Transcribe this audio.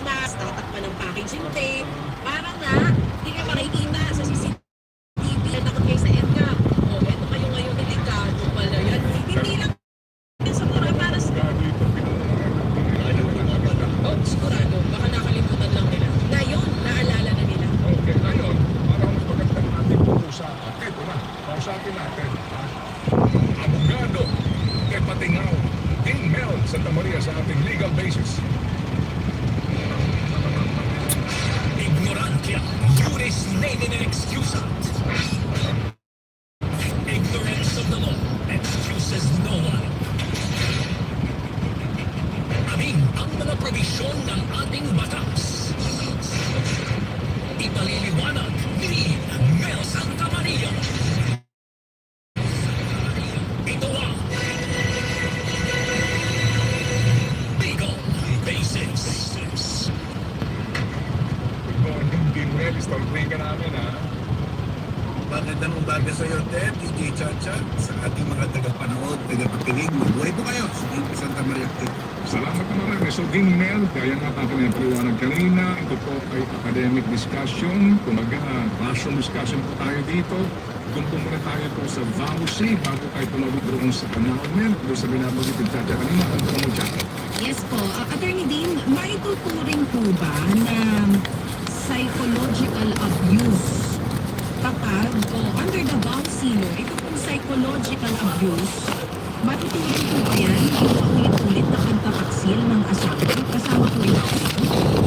face mask, tatakpan ng packaging tape, parang na, hindi ka makikita sa CCTV na takot kayo sa EDCA. O, oh, eto kayo ngayon delikado pala yan. Hindi lang din sa mura para sa... Oh, sigurado, baka nakalimutan lang nila. Ngayon, naalala na nila. Okay, ngayon, para mas magandang natin pag-usapan. Ito na, pausapin natin. Abogado, Epatingaw, King Mel, Santa Maria sa ating legal basis. The law excuses no one. Amin ang mga probisyon ng ating batas. Magandang umaga sa iyo, Ted, DJ Chacha, sa ating mga tagapanood, tagapakinig. Mabuhay po kayo sa Dito Santa Maria. Salamat na marami. So, Dean Mel, kaya nga pa na paliwanag kanina, ito po ay academic discussion. Kumaga, classroom discussion po tayo dito. Doon po muna tayo po sa VAUSI bago tayo tumawid doon sa annulment. Doon sa binabanggit ni Chacha kanina. Po mo, Chacha? Yes po. Uh, Attorney Dean, maituturing po ba na psychological abuse kapag o under the law, ito pong psychological abuse, matuturing po ba yan yung paulit-ulit na pagtataksil ng asawa? Kasama po ito.